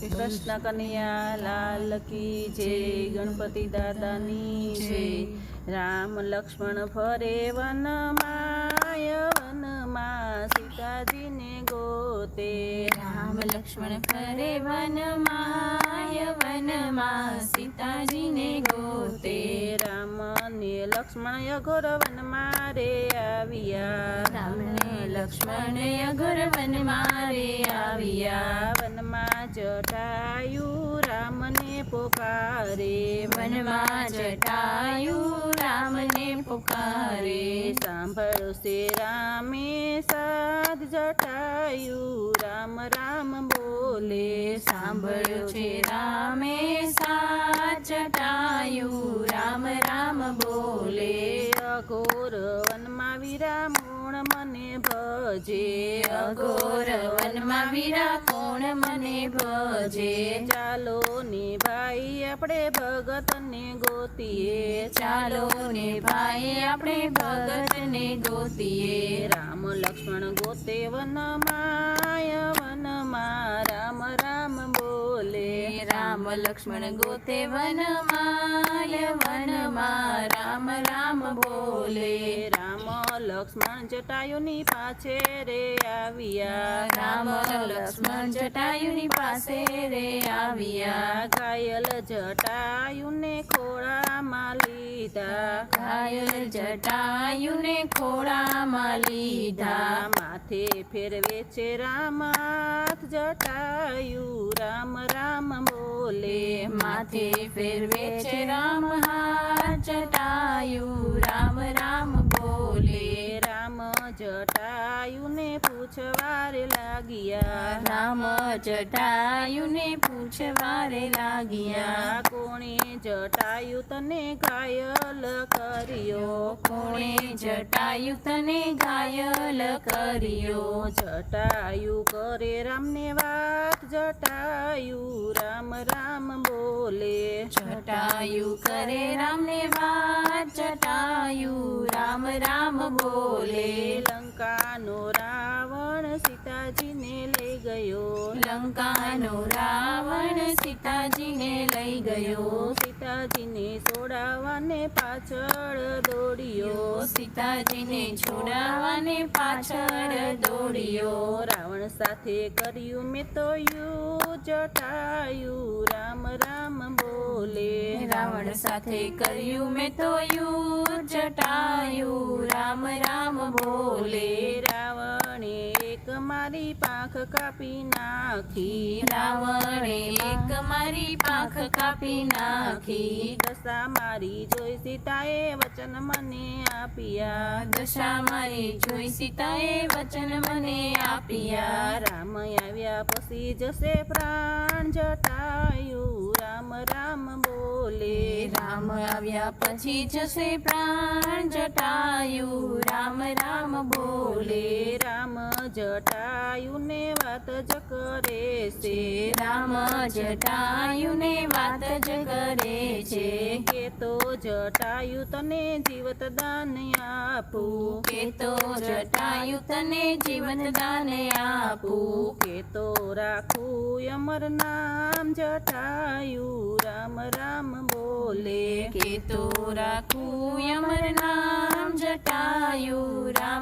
કૃષ્ણ કનૈયા લાલ કી જય ગણપતિ દાદાની જય. રામ લક્ષ્મણ ફરે વનમાય વનમાં સીતાજીને ગોતે. રામ લક્ષ્મણ ફરે વનમાય વનમાં સીતાજીને ગોતે. રામ ને લક્ષ્મણ અઘોર વનમાં રે આવ્યા. રામને લક્ષ્મણ અઘોર વનમાં રે આવ્યા. વનમાં જટાયું રામને પોકારે, વનમાં જટાયુ રામને પુકારે. સાંભળો સે રામે સાધ જટાયું, રામ રામ બોલે. સાંભળ્યો છે રામે સાચ જટાયુ, રામ રામ બોલે. અઘોર વનમાં વિરામોણ મને ભજે અઘોર વનમાં વીરા કોણ મને ભજે? ચાલો ને ભાઈ આપણે ભગતને ગોતીએ. ચાલો ને ભાઈ આપણે ભગતને ગોતીએ. રામ લક્ષ્મણ ગોતે વનમાં. રામ રામ લક્ષ્મણ ગોતે વનમાય વનમાં રામ રામ બોલે. રામ લક્ષ્મણ જટાયુની પાછે રે આવ્યા. રામ લક્ષ્મણ જટાયુની પાસે રે આવ્યા. ઘાયલ જટાયુને ખોળામાં લીધા. ઘાયલ જટાયુને ખોળામાં લીધા. માથે ફેરવે છે રામ જટાયુ. રામ રામ બોલે. માથે ફેરવે છે રામ હા જટાયુ રામ રામ પૂછવારે લાગ્યા. રામ જટાયુને પૂછવારે લાગ્યા. કોણે જટાયું તને ઘાયલ કર્યો? કોણે જટાયું તને ઘાયલ કર્યો? જટાયુ કરે રામને વાત જટાયુ રામ રામ બોલે. જટાયુ કરે રામને વાત જટાયુ રામ રામ બોલે. લંકાનો રાવણ સીતાજીને લઈ ગયો. લંકાનો રાવણ સીતાજીને લઈ ગયો. સીતાજીને છોડાવવાને પાછળ દોડ્યો. સીતાજીને છોડાવાને પાછળ દોડ્યો. સાથે કર્યું મેં તો યુ જટાયુ રામ રામ બોલે. રાવણ સાથે કર્યું મેં તો યુદ્ધ જટાયું રામ રામ બોલે. રાવણે એક મારી પાંખ કાપી નાખી. રાવણે એક મારી પાંખ કાપી નાખી. દશા મારી જોઈ સીતાએ વચન મને આપ્યા. દશા મારી જોઈ સીતાએ વચન મને આપ્યા. રામ આવ્યા પછી જશે પ્રાણ જટાયું. રામ રામ બોલે. રામ આવ્યા પછી જશે પ્રાણ જટાયું. રામ રામ બોલે રામ જટાયુને વાત જ કરે છે. રામ જટાયુને વાત જ કરે છે. કે તો જટાયુ તને જીવત દાન આપું. કે તો જટાયુ તને જીવત દાન આપું. કે તો રાખું અમર નામ જટાયુ. રામ રામ બોલે. કે તો રાખું અમર નામ જટાયુ. રામ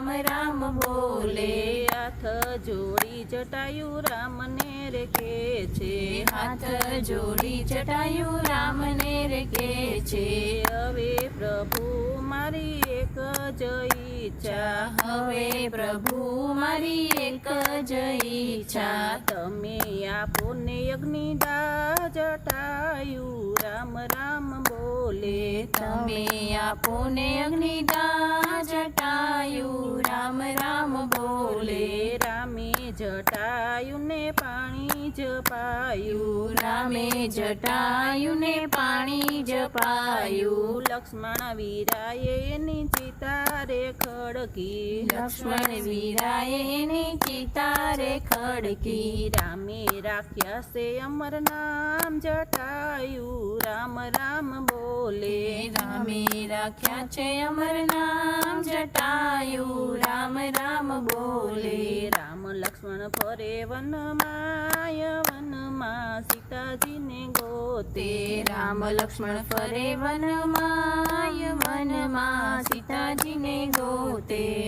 બોલે હાથ જોડી જટાયુ રામને રે કે છે. હાથ જોડી જટાયુ રામને રે કે છે હવે પ્રભુ મારી એક જ ઈચ્છા. હવે પ્રભુ મારી એક જ ઈચ્છા. તમે આપો ને અગ્નિ દા જટાયુ રામ રામ બોલે, તમે આપો ને અગ્નિદા જટાયુ. રામ રામ બોલે, રામે જટાયુને પાણી જ રામે રામે જટાયુને પાણી જપાયું. લક્ષ્મણ વીરાએ એની ચિતા રે ખડકી. લક્ષ્મણ વીરાએ એની ચિતા રે ખડકી. રામે રાખ્યા છે અમર નામ જટાયું. રામ રામ બોલે. રામે રાખ્યા છે અમર નામ જટાયું. રામ રામ બોલે. રામ લક્ષ્મણ ફરે વનમાય વનમાં સીતાજીને ગોતે રામ લક્ષ્મણ ફરે વનમાય. વનમાં સીતાજીને ગોતે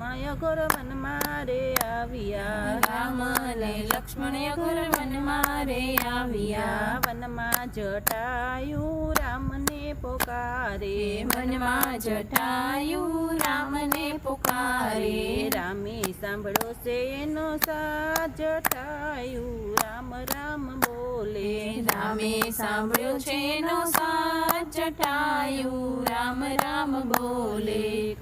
લક્ષ્મણ અઘોર મન મારે આવ્યા. રામ ને લક્ષ્મણ અઘોર વનમાં રે આવ્યા. વનમાં જટાયું રામને પોકારે. વનમાં જટાયું રામને પુકારે. રામે સાંભળો છે એનો સાથ જટાયું રામ રામ બોલે. રામે સાંભળ્યો છે એનો સાથ જટાયું રામ રામ બોલે.